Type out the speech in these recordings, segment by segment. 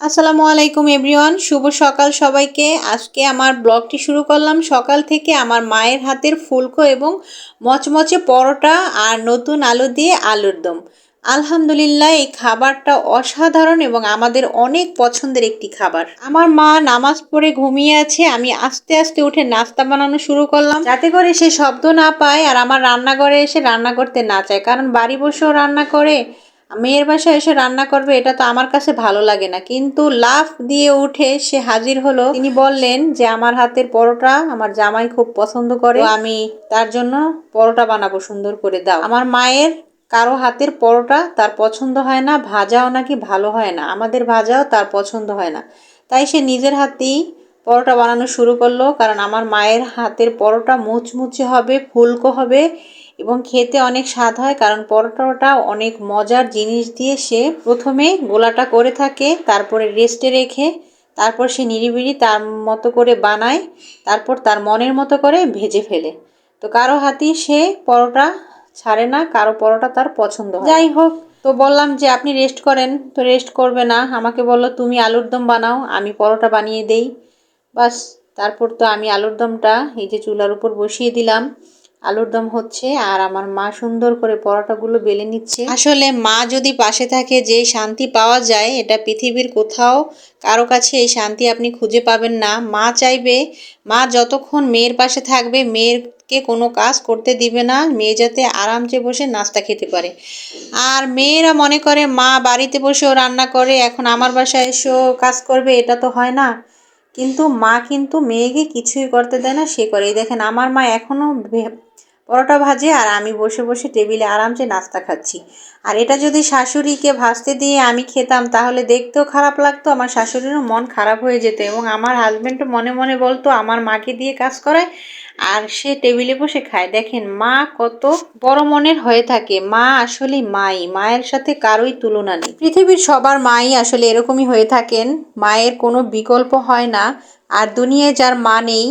আসসালামু আলাইকুম, এভরিওয়ান। শুভ সকাল সবাইকে। আজকে আমার ব্লগটি শুরু করলাম সকাল থেকে আমার মায়ের হাতের ফুলকো এবং মচমচে পরোটা আর নতুন আলু দিয়ে আলুর দম। আলহামদুলিল্লাহ, এই খাবারটা অসাধারণ এবং আমাদের অনেক পছন্দের একটি খাবার। আমার মা নামাজ পড়ে ঘুমিয়ে আছে, আমি আস্তে আস্তে উঠে নাস্তা বানানো শুরু করলাম। যাতে করে সে শব্দ না পায় আর আমার রান্নাঘরে এসে রান্না করতে না চায়, কারণ বাড়ি বসেও রান্না করে। মেয়ের বাসায় এসে রান্না করবে, এটা তো আমার কাছে ভালো লাগে না। কিন্তু লাফ দিয়ে উঠে সে হাজির হলো। তিনি বললেন যে, আমার হাতের পরোটা আমার জামাই খুব পছন্দ করে। আমি তার জন্য পরোটা বানাবো, সুন্দর করে দাও। আমার মায়ের কারও হাতের পরোটা তার পছন্দ হয় না, ভাজাও নাকি ভালো হয় না। আমাদের ভাজাও তার পছন্দ হয় না। তাই সে নিজের হাতেই পরোটা বানানো শুরু করল, কারণ আমার মায়ের হাতের পরোটা মুচমুচে হবে, ফুলকো হবে এবং খেতে অনেক স্বাদ হয়, কারণ পরোটাটা অনেক মজার জিনিস দিয়ে সে প্রথমে গোলাটা করে থাকে, তারপরে রেস্টে রেখে, তারপর সে নিরিবিড়ি তার মতো করে বানায়, তারপর তার মনের মতো করে ভেজে ফেলে। তো কারও হাতেই সে পরোটা ছাড়ে না, কারও পরোটা তার পছন্দ যাই হোক, তো বললাম যে আপনি রেস্ট করেন, তো রেস্ট করবে না, আমাকে বলল, তুমি আলুর দম বানাও, আমি পরোটা বানিয়ে দেই। বাস, তারপর তো আমি আলুর দমটা এই যে চুলার উপর বসিয়ে দিলাম। আলুর দম হচ্ছে আর আমার মা সুন্দর করে পরোটাগুলো বেলে নিচ্ছে। আসলে মা যদি পাশে থাকে যে শান্তি পাওয়া যায়, এটা পৃথিবীর কোথাও কারও কাছে এই শান্তি আপনি খুঁজে পাবেন না। মা চাইবে, মা যতক্ষণ মেয়ের পাশে থাকবে মেয়েরকে কোনো কাজ করতে দিবে না, মেয়ে যাতে আরামসে বসে নাস্তা খেতে পারে। আর মেয়েরা মনে করে মা বাড়িতে বসেও রান্না করে, এখন আমার বাসায় এসেও কাজ করবে, এটা তো হয় না। কিন্তু মা কিন্তু মেয়েকে কিছুই করতে দেয় না, সে করে এই দেখেন, আমার মা এখনও পরোটা ভাজে আর আমি বসে বসে টেবিলে আরামসে নাস্তা খাচ্ছি। আর এটা যদি শাশুড়িকে ভাজতে দিয়ে আমি খেতাম, তাহলে দেখতেও খারাপ লাগতো, আমার শাশুড়িরও মন খারাপ হয়ে যেত এবং আমার হাজব্যান্ডও মনে মনে বলতো, আমার মাকে দিয়ে কাজ করায়। আর সে টেবিলে বসে খায়। দেখেন, মা কত বড় মনের হয়ে থাকে। মা আসলে মাই, মায়ের সাথে কারোই তুলনা নেই। পৃথিবীর সবার মাই আসলে এরকমই হয়ে থাকেন। মায়ের কোনো বিকল্প হয় না। আর দুনিয়ায় যার মা নেই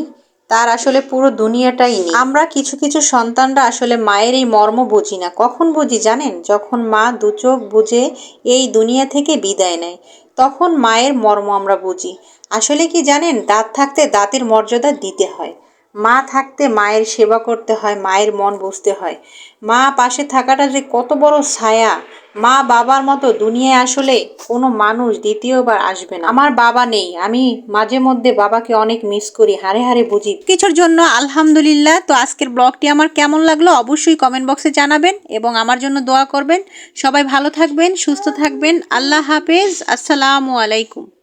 তার আসলে পুরো দুনিয়াটাই নেই। আমরা কিছু কিছু সন্তানরা আসলে মায়ের এই মর্ম বুঝি না। কখন বুঝি জানেন? যখন মা দু চোখ বুঝে এই দুনিয়া থেকে বিদায় নেয়, তখন মায়ের মর্ম আমরা বুঝি। আসলে কি জানেন? দাঁত থাকতে দাঁতের মর্যাদা দিতে হয়। মা থাকতে মায়ের সেবা করতে হয়, মায়ের মন বুঝতে হয়। মা পাশে থাকাটা যে কত বড় ছায়া মা বাবার মতো দুনিয়ায় আসলে কোনো মানুষ দ্বিতীয়বার আসবে না। আমার বাবা নেই। আমি মাঝে মধ্যে বাবাকে অনেক মিস করি, হারে হারে বুঝি। কিছুর জন্য আলহামদুলিল্লাহ। তো আজকের ব্লগটি আমার কেমন লাগল অবশ্যই কমেন্ট বক্সে জানাবেন এবং আমার জন্য দোয়া করবেন। সবাই ভালো থাকবেন, সুস্থ থাকবেন। আল্লাহ হাফেজ। আসসালামু আলাইকুম।